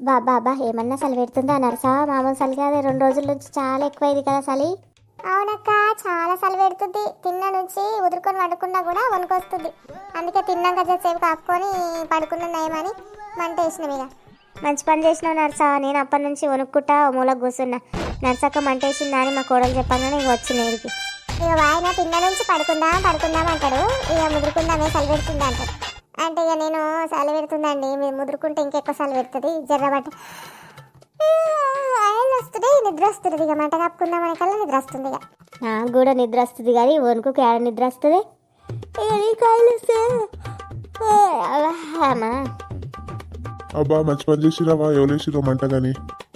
బాబా బా ఏమన్నా చలి పెడుతుందా? నరసా మామూలు చలి కాదు. రెండు రోజుల నుంచి చాలా ఎక్కువైంది కదా చలి. అవునక్క చాలా చలి పెడుతుంది. తిన్న నుంచి ఉదురుకొని పడుకున్నా కూడా వణుకొస్తుంది. అందుకే తిన్నాక సేపు కాపుకొని పడుకున్న నయమని మంట వేసినాం ఇక మంచి పని చేసినావు నర్సా. నేను అప్పటి నుంచి వణుక్కుంటా ఓ మూలకు కూర్చున్నా. నర్సక్క మంట వేసిందా అని మా కోడలు చెప్పగానే ఇక వచ్చిన ఇక ఆయన తిన్న నుంచి పడుకుందాం పడుకుందాం అంటాడు. ఇక ముదురుకుందామే చలి పెడుతుంది అంటాడు. అంటే ఇక నేను చలి పెడుతుందండి. మీరు ముదురుకుంటే ఇంకెక్కువ చలి పెడుతుంది. జర్రబట్ట ఆయన వస్తుంది నిద్ర వస్తుంది ఇక. మంట కప్పుకుందామనే కల్లా నిద్ర వస్తుంది ఇక నాకు కూడా నిద్ర వస్తుంది కానీ వణుకు ఏడ నిద్ర వస్తుంది వస్తే అమ్మా. అబ్బా మంచి పని చేసిరావా ఎవరేసిరో మంట కానీ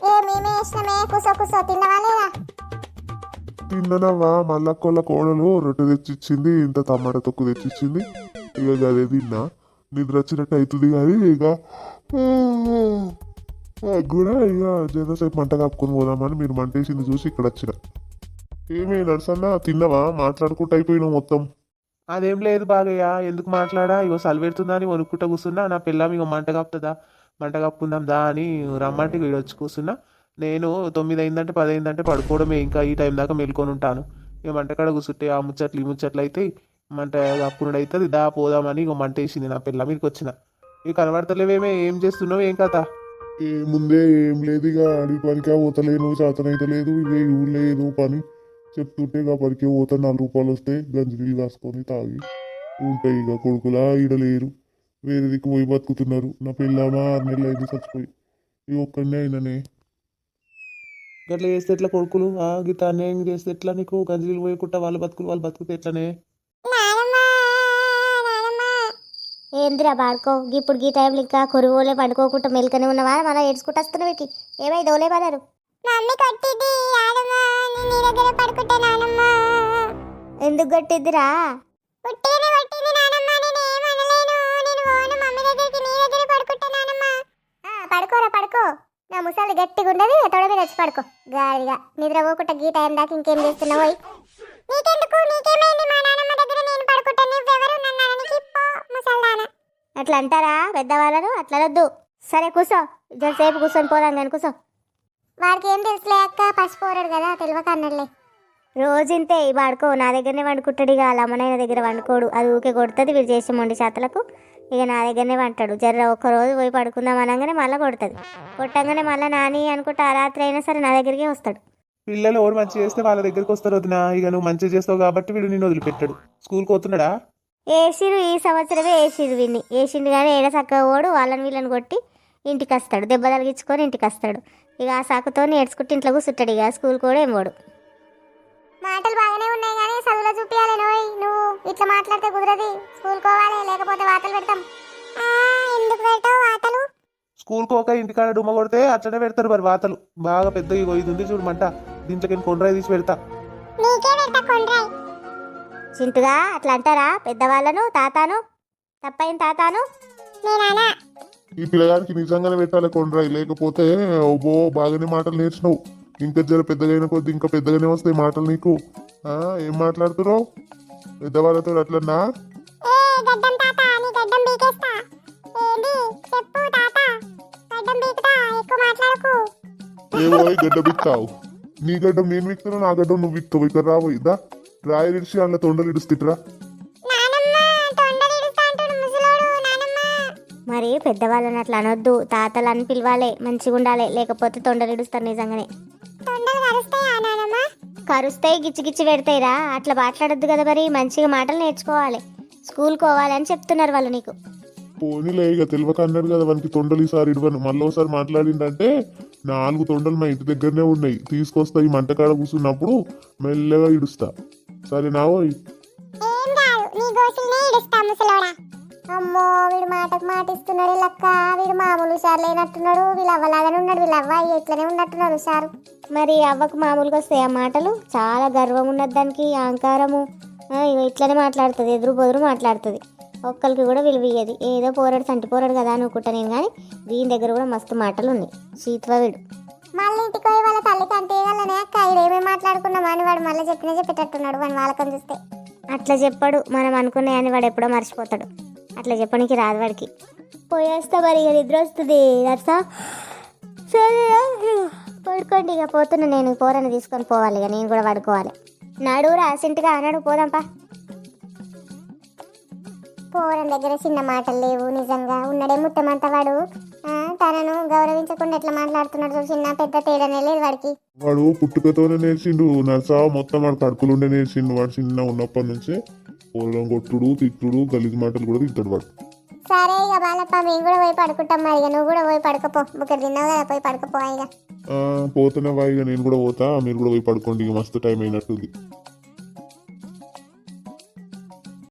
ఏ మేమే వేసినామే కూసో కూసో. తిన్నవా లేదా? తిన్ననవ్వా. మల్లక్కోళ్ళ కోడలు రొట్టె తెచ్చిచ్చింది. ఇంత టమాటా తొక్కు తెచ్చిచ్చింది. ఇక అదే తిన్నా. నిద్ర వచ్చినట్టు అవుతుంది కానీ ఇక కూడా ఇక జనసేపు మంట కప్పుకొని పోదామని మీరు మంట వేసింది చూసి ఇక్కడ వచ్చిన ఏమీ నడుసన్నా తిన్నావా? మాట్లాడుకుంటూ అయిపోయినావు మొత్తం. అదేం లేదు బాగయ్య ఎందుకు మాట్లాడా? ఇగో సలివెడుతుందా అని వణుక్కుంటా కూర్చున్నా. నా పిల్లం ఇగో మంట కప్పుతుందా? మంట కప్పుకుందాం దా అని రమ్మంటే వీడు వచ్చి కూర్చున్నా. నేను తొమ్మిది అయిందంటే పది అయిందంటే పడుకోవడమే. ఇంకా ఈ టైం దాకా మేల్కొని ఉంటాను. ఇక మంట కాడ కూర్చుంటే ఆ ముచ్చట్లు ఈ ముచ్చట్లు అయితే మంట కప్పుకున్నాడు అవుతుంది దా పోదామని ఇగో మంట వేసింది నా పిల్ల మీదకి వచ్చిన ఇక కనబడతలేవేమే ఏం చేస్తున్నావు ఏం కథ? ముందే ఏం లేదు ఇక అడిగి పనికే పోతలేను చేతనైతే లేదు ఇక ఊళ్ళో ఏదో పని చెప్తుంటే ఇక పనికి పోతా నాలుగు రూపాయలు వస్తే గంజినీళ్ళు కాసుకొని తాగి ఉంటాయి ఇక కొడుకులా ఈడ లేరు వేరే దిక్కు పోయి బతుకుతున్నారు. నా పిల్లమా ఆరు నెలలు అయింది చచ్చిపోయి. ఈ ఒక్కడనే అయిననే. గట్లా చేస్తే ఎట్లా కొడుకులు? గీత అన్యాయం చేస్తే ఎట్లా నీకు? గంజలు పోయకుండా వాళ్ళ బతుకులు వాళ్ళు బతుకుతే ఎట్లనే? ఏందిరా బాడుకో? ఇప్పుడు గీ టైంలో ఇంకా కొరువులే పండుకోకుండా మెల్కనే ఉన్నవా మన ఏడ్చుకుంటూ వస్తున్నావు వీకి ఏమై దోలే పడారు మమ్మీ కొట్టింది నీ దగ్గర పడుకుంటా నానమ్మ. ఎందుకు కొట్టిద్దిరా? పడుకోరా పడుకో. నా ముసలి గట్టిగా ఉండదు తొడ మీద వచ్చి పడుకో. గాడిగా నిద్ర పోకుండా గీ టైం దాకా ఇంకేం చేస్తున్నావు నీకెందుకు? నీకేమైంది? మా నాన్నమ్మ దగ్గర నేను పడుకుంటా నువ్వెవరు? నన్ను అననికి పో ముసల్దానా. అట్లా అంటారా పెద్దవాళ్ళను? అట్లా వద్దు సరే కూసో సేపు కూర్చొని పోదాం కానీ కూసో. వాడికి ఏం తెలుసులే అక్క పసిపోరాడు కదా తెలియక అన్నట్లే రోజు ఇంతే ఈ వాడుకో నా దగ్గరనే వండుకుంటాడు ఇక వాళ్ళ అమ్మనైన దగ్గర వండుకోడు. అది ఊకే కొడుతుంది వీడు చేసే మొండి చేతలకు. ఇక నా దగ్గరనే వంటాడు. జర్ర ఒక్క రోజు పోయి పడుకుందాం అనగానే మళ్ళీ కొడుతుంది. కొట్టంగానే మళ్ళీ నాని అనుకుంటే ఆ రాత్రి అయినా సరే నా దగ్గరికి వస్తాడు. పిల్లలు ఎవరు మంచి చేస్తే వాళ్ళ దగ్గరికి వస్తారు వదినా. ఇక నువ్వు మంచిగా చేస్తావు కాబట్టి వీడు నిన్ను వదిలిపెట్టాడు. స్కూల్కి పోతున్నాడా? ఏసిరు ఈ సంవత్సరమే ఏసిరు విన్ని. ఏసిండు కానీ ఏడ చక్కగా ఓడు వాళ్ళని వీళ్ళని కొట్టి ఇంటికి వస్తాడు. దెబ్బ తలిగించుకొని ఇంటికి వస్తాడు. ఇక ఆ సాకుతో నేర్చుకుంటే ఇంట్లో కూర్చుంటాడు. ఇక స్కూల్ కూడా ఏం పోడు. మాటలు బాగానే ఉన్నాయి కానీ చదువులో చూపించాలి నువ్వు. నువ్వు ఇట్లా మాట్లాడితే కుదరది. స్కూల్ కోవాలి లేకపోతే వాతలు పెడతాం. ఎందుకు పెట్టావు వాతలు? స్కూల్కి పోక ఇంటికాడ డుమ్మ కొడితే అట్లనే పెడతారు మరి వాతలు. బాగా పెద్ద ఇగో ఇది ఉంది చూడమంట దీంట్లోకి కొండ్రాయి తీసి పెడతా. నీకే పెట్టా కొండ్రాయి చింటుగా అట్లా అంటారా? పెద్దవాళ్ళను తాతాను? తప్పైన తాతాను? నేనా ఈ పిల్లగానికి నిజంగానే పెట్టాలి కొండ్రాయి. లేకపోతే ఓ బాగానే మాటలు నేర్చినావు. ఇంకా జర పెద్దగా అయిన కొద్ది ఇంకా పెద్దగానే వస్తాయి మాటలు నీకు. ఆ, ఏం మాట్లాడుతున్నావు? పెద్దవాళ్ళతో అట్లన్నా? ఏ గడ్డం తాత నీ గడ్డం బీకేస్తా. ఏంది? చెప్పు తాత. గడ్డం బీకుతా ఎక్కువ మాట్లాడకు. ఏవో గడ్డ బిక్తావు. నీ గడ్డం నేను విక్తున్నా నా గడ్డం నువ్వు విక్తావు ఇక్కడ రావు ఇదా? రాయి ఇడిచి అందులో తొండలు ఇడుస్తుట్రా మరి పెద్దవాళ్ళని అట్లా అనొద్దు. తాతలు అని పిలవాలి మంచిగా ఉండాలి లేకపోతే తొండలు ఇడుస్తారు నిజంగానే కరుస్తాయి గిచ్చి గిచ్చి పెడతాయిరా. అట్లా మాట్లాడొద్దు కదా మరి మంచిగా మాటలు నేర్చుకోవాలి. స్కూల్ కోవాలి అని చెప్తున్నారు వాళ్ళు నీకు. పోనీలే ఇక తెలియక అన్నాడు కదా వానికి తొండలు ఈసారి ఇడవను. మళ్ళీ ఒకసారి మాట్లాడిందంటే నాలుగు తొండలు మా ఇంటి దగ్గరనే ఉన్నాయి. తీసుకొస్తా ఈ మంటకాడ కూర్చున్నప్పుడు మెల్లగా ఇడుస్తా. సరేనా ఓయ్. ఏం కాదు నీ గోసులనే ఇడుస్తా ముసలోడా. అమ్మో వీడు మాటకు మాట ఇస్తున్నాడు లక్క. వీడు మామూలు సార్ లేనట్టున్నాడు. వీళ్ళు అవ్వలాగానే ఉన్నాడు. వీళ్ళు అవ్వ ఎట్లనే ఉన్నట్టున్నారు సారు. మరి అవ్వకు మామూలుగా వస్తాయి ఆ మాటలు? చాలా గర్వం ఉన్నది దానికి అహంకారము. ఆ, ఇగో ఇట్లనే మాట్లాడుతుంది ఎదురు బొదురు మాట్లాడుతుంది. ఒక్కరికి కూడా విలువ ఇయ్యది. ఏదో పోరాడు సంటి పోరాడు కదా అనుకుంటా నేను కానీ దీని దగ్గర కూడా మస్తు మాటలు ఉన్నాయి. శీత్వ వీడు. ఇంటికి పోయి వాళ్ళ తల్లికి అంటే వాళ్ళనే అక్క ఇదేమేమి మాట్లాడుకున్నాం అని వాడు మళ్ళీ చెప్పినా చెప్పేటట్టున్నాడు వాని వాళ్ళకం చూస్తే. అట్లా చెప్పాడు. మనం అనుకున్నాయని వాడు ఎప్పుడో మర్చిపోతాడు. అట్లా చెప్పడానికి రాదు వాడికి. పోయేస్తా మరి ఇక నిద్ర వస్తుంది సరే పడుకోండి ఇక పోతున్నా నేను పోరని తీసుకొని పోవాలి ఇక నేను కూడా పడుకోవాలి. నడువురా అసింటిగా అన్నాడు పోదాంపా పోరని దగ్గర చిన్న మాటలు లేవు నిజంగా. ఉన్నడే ముట్టమంత వాడు. తనను గౌరవించకుండా ఎట్లా మాట్లాడుతున్నాడు చూడు, చిన్న పెద్ద తేడానే లేదు వాడికి. వాడు పుట్టుకతోనే నేర్చిండు నర్సా మొత్తం వాడు కడుపులుండే నేర్చిండు వాడు చిన్న ఉన్నప్పటి నుంచే. పొలం కొట్టుడు తిట్టుడు గలీజ్ మాటలు కూడా తిట్టాడు వాడు. సరే ఇక బాలప్ప మేము కూడా పోయి పడుకుంటాం మరి ఇక. నువ్వు కూడా పోయి పడుకోపో. తిన్నావు కదా పోయి పడుకోపో ఇక. పోతున్నా వాయిగా నేను కూడా పోతా మీరు కూడా పోయి పడుకోండి ఇక మస్తు టైం అయినట్టుంది.